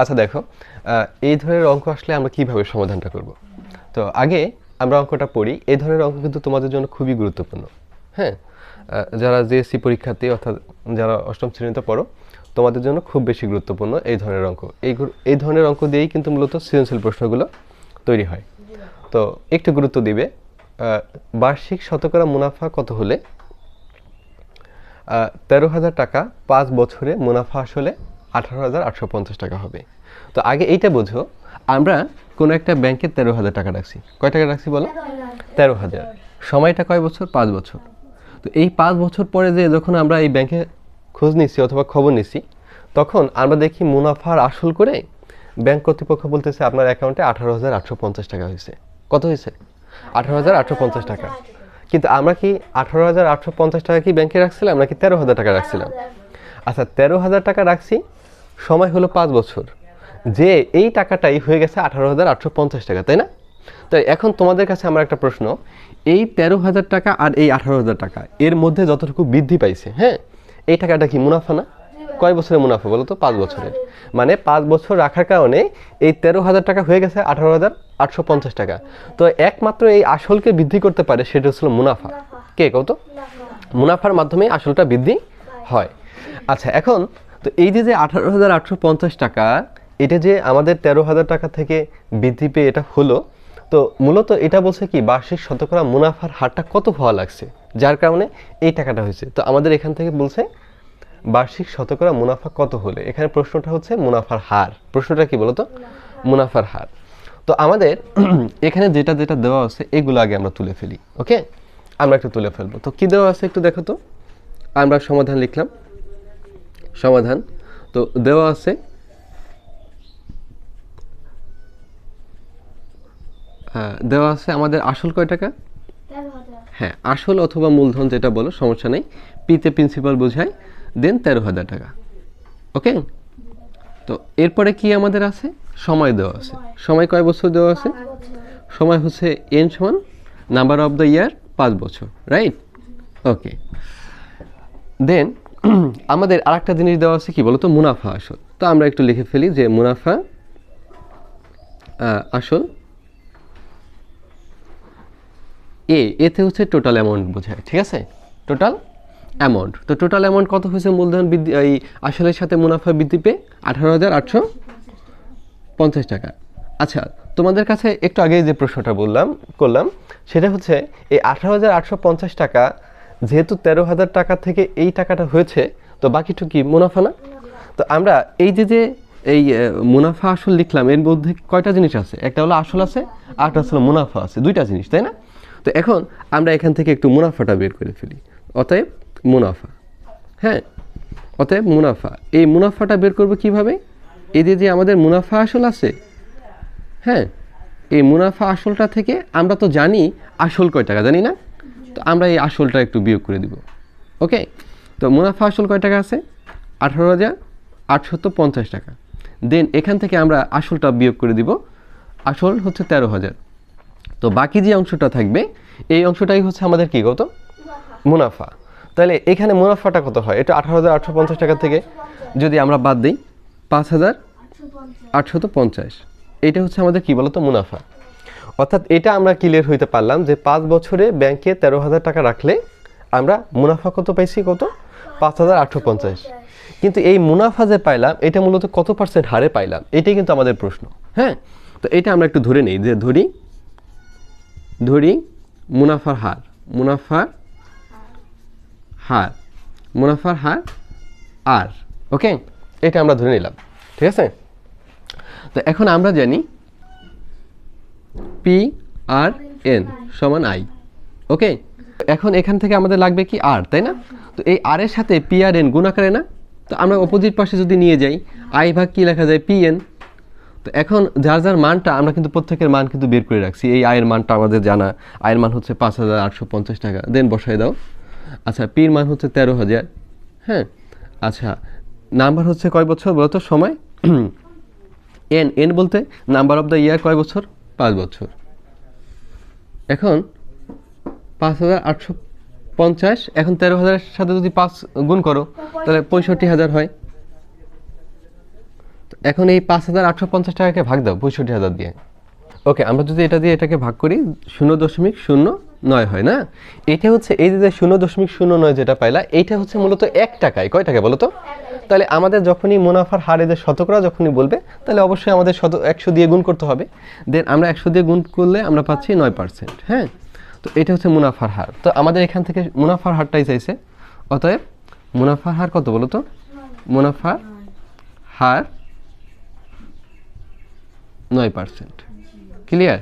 আচ্ছা দেখো এই ধরনের অঙ্ক আসলে আমরা কীভাবে সমাধানটা করব? তো আগে আমরা অঙ্কটা পড়ি। এই ধরনের অঙ্ক কিন্তু তোমাদের জন্য খুবই গুরুত্বপূর্ণ। হ্যাঁ? যারা জেএসসি পরীক্ষার্থী, অর্থাৎ যারা অষ্টম শ্রেণীতে পড়ো, তোমাদের জন্য খুব বেশি গুরুত্বপূর্ণ এই ধরনের অঙ্ক। এই এই ধরনের অঙ্ক দিয়েই কিন্তু মূলত সৃজনশীল প্রশ্নগুলো তৈরি হয়। তো একটু গুরুত্ব দিবে বার্ষিক শতকরা মুনাফা কত হলে? তেরো হাজার টাকা পাঁচ বছরে মুনাফা আসলে আঠারো হাজার আটশো পঞ্চাশ টাকা হবে। তো আগে এইটা বোঝো, আমরা কোনো একটা ব্যাংকে তেরো হাজার টাকা রাখছি। কয় টাকা রাখছি বলো? তেরো হাজার। সময়টা কয় বছর? পাঁচ বছর। তো এই পাঁচ বছর পরে যে যখন আমরা এই ব্যাংকে খোঁজ নিচ্ছি অথবা খবর নিচ্ছি, তখন আমরা দেখি মুনাফার আসল করে ব্যাংক কর্তৃপক্ষ বলতেছে আপনার অ্যাকাউন্টে আঠারো হাজার আটশো পঞ্চাশ টাকা হয়েছে। কত হয়েছে? আঠারো হাজার আটশো পঞ্চাশ টাকা। কিন্তু আমরা কি আঠারো হাজার আটশো পঞ্চাশ টাকা কি ব্যাংকে রাখছিলাম নাকি তেরো হাজার টাকা রাখছিলাম? আচ্ছা তেরো হাজার টাকা রাখছি সময় হলো পাঁচ বছর। যে এই টাকাটাই হয়ে গেছে আঠারো হাজার আটশো পঞ্চাশ টাকা, তাই না? তো এখন তোমাদের কাছে আমার একটা প্রশ্ন। এই তেরো হাজার টাকা আর এই আঠারো হাজার টাকা, এর মধ্যে যতটুকু বৃদ্ধি পাইছে হ্যাঁ? এই টাকাটা কি মুনাফা না? কয় বছরের মুনাফা বলো তো? পাঁচ বছরের। মানে পাঁচ বছর রাখার কারণে এই তেরো হাজার টাকা হয়ে গেছে আঠারো হাজার আটশো পঞ্চাশ টাকা। তো একমাত্র এই আসলকে বৃদ্ধি করতে পারে সেটা হচ্ছিল মুনাফা। কে কত মুনাফার মাধ্যমে আসলটা বৃদ্ধি হয়। আচ্ছা এখন তো এই যে যে আঠারো হাজার আটশো পঞ্চাশ টাকা, এটা যে আমাদের তেরো হাজার টাকা থেকে বৃদ্ধি পেয়ে এটা হলো, তো মূলত এটা বলছে কি, বার্ষিক শতকরা মুনাফার হারটা কত হওয়া লাগছে? যার কারণে এই টাকাটা হয়েছে। তো আমাদের এখান থেকে বলছে, বার্ষিক শতকরা মুনাফা কত হলে? এখানে প্রশ্নটা হচ্ছে মুনাফার হার। প্রশ্নটা কি বলতো? মুনাফার হার। তো আমাদের এখানে যেটা যেটা দেওয়া আছে, এগুলো আগে আমরা তুলে ফেলি, ওকে? আমরা একটু তুলে ফেলব। তো কি দেওয়া আছে একটু দেখো তো? আমরা সমাধান লিখলাম। সমাধান। তো দেওয়া আছে। আহ, দেওয়া আছে আমাদের আসল কয় টাকা? হ্যাঁ আসল অথবা মূলধন যেটা বলো সমস্যা নেই। পিতে প্রিন্সিপাল বোঝায় দেন তেরো হাজার টাকা। ওকে? তো এরপরে কি আমাদের আছে? সময় দেওয়া আছে। সময় কয় বছর দেওয়া আছে? সময় হচ্ছে এন সমান নাম্বার অফ দ্য ইয়ার পাঁচ বছর রাইট ওকে দেন আমাদের আরেকটা জিনিস দেওয়া আছে কি বলতো? মুনাফা আসল। তো আমরা একটু লিখে ফেলি যে মুনাফা আসল এ, এতে হচ্ছে টোটাল অ্যামাউন্ট বোঝায়, ঠিক আছে? টোটাল অ্যামাউন্ট তো টোটাল অ্যামাউন্ট কত হয়েছে মূলধন বৃদ্ধি, এই আসলের সাথে মুনাফা বৃদ্ধি পেয়ে? আঠারো হাজার আটশো পঞ্চাশ টাকা। আচ্ছা তোমাদের কাছে একটু আগে যে প্রশ্নটা বললাম, করলাম, সেটা হচ্ছে এই আঠারো হাজার আটশো পঞ্চাশ টাকা যেহেতু তেরো হাজার টাকা থেকে এই টাকাটা হয়েছে, তো বাকিটুকু কি মুনাফা না? তো আমরা এই যে যে এই মুনাফা আসল লিখলাম, এর মধ্যে কয়টা জিনিস আছে? একটা হলো আসল আছে আর একটা হলো মুনাফা আছে, দুইটা জিনিস, তাই না? তো এখন আমরা এখান থেকে একটু মুনাফাটা বের করে ফেলি। অতএব মুনাফা হ্যাঁ? অতএব মুনাফা। এই মুনাফাটা বের করব কীভাবে? এই যে যে আমাদের মুনাফা আসল আছে হ্যাঁ? এই মুনাফা আসলটা থেকে আমরা তো জানি আসল কয় টাকা, জানি না? তো আমরা এই আসলটা একটু বিয়োগ করে দিব। ওকে তো মুনাফা আসল কয় টাকা আছে? আঠারো হাজার আটশত পঞ্চাশ টাকা। দেন এখান থেকে আমরা আসলটা বিয়োগ করে দিব। আসল হচ্ছে তেরো হাজার। তো বাকি যে অংশটা থাকবে, এই অংশটাই হচ্ছে আমাদের কি কত? মুনাফা। তাহলে এখানে মুনাফাটা কত হয়? এটা আঠারো হাজার আটশো পঞ্চাশ টাকা থেকে যদি আমরা বাদ দিই, পাঁচ হাজার আটশত পঞ্চাশ। এটা হচ্ছে আমাদের কি বলতো? মুনাফা। অর্থাৎ এটা আমরা ক্লিয়ার হইতে পারলাম যে পাঁচ বছরে ব্যাংকে তেরো হাজার টাকা রাখলে আমরা মুনাফা কত পাইছি কত? পাঁচ হাজার আটশো পঞ্চাশ। কিন্তু এই মুনাফা যে পাইলাম, এটা মূলত কত পার্সেন্ট হারে পাইলাম? এটাই কিন্তু আমাদের প্রশ্ন। হ্যাঁ? তো এটা আমরা একটু ধরে নিই যে ধরি ধরি মুনাফার হার। মুনাফার হার। মুনাফার হার আর। ওকে? এটা আমরা ধরে নিলাম। ঠিক আছে? তো এখন আমরা জানি পি আর এন সমান আই ওকে এখন এখান থেকে আমাদের লাগবে কি আর তাই না? তো এই আর এর সাথে পি আর এন গুণাকারে না? তো আমরা অপোজিট পাশে যদি নিয়ে যাই আই ভাগ কি লেখা যায়? পি এন তো এখন যার যার মানটা আমরা কিন্তু প্রত্যেকের মান কিন্তু বের করে রাখছি। এই আয়ের মানটা আমাদের জানা। আয়ের মান হচ্ছে পাঁচ হাজার আটশো পঞ্চাশ টাকা। দেন বসাই দাও। আচ্ছা পির মান হচ্ছে তেরো হাজার। হ্যাঁ? আচ্ছা নাম্বার হচ্ছে কয় বছর বলতো? সময়? এন এন বলতে নাম্বার অফ দ্য ইয়ার কয় বছর? পাঁচ বছর। এখন পাঁচ হাজার আটশো পঞ্চাশ, এখন তেরো হাজারের সাথে যদি পাঁচ গুণ করো, তাহলে পঁয়ষট্টি হাজার হয়। এখন এই পাঁচ হাজার আটশো পঞ্চাশ টাকাকে ভাগ দাও, পঁয়ষট্টি হাজার দিয়ে। ওকে, আমরা যদি এটা দিয়ে এটাকে ভাগ করি, শূন্য দশমিক শূন্য নয় হয় না? এটা হচ্ছে এই যে শূন্য দশমিক শূন্য নয় যেটা পাইলা, এইটা হচ্ছে মূলত এক টাকায়। কয় টাকায় বলো তো? তাহলে আমাদের যখনই মুনাফার হার এদের শতকরা যখনই বলবে, তাহলে অবশ্যই আমাদের শত একশো দিয়ে গুণ করতে হবে। দেন আমরা একশো দিয়ে গুণ করলে আমরা পাচ্ছি নয় পার্সেন্ট হ্যাঁ? তো এটা হচ্ছে মুনাফার হার। তো আমাদের এখান থেকে মুনাফার হারটাই চাইছে। অতএব মুনাফার হার কত বলো তো? মুনাফার হার নয় পার্সেন্ট ক্লিয়ার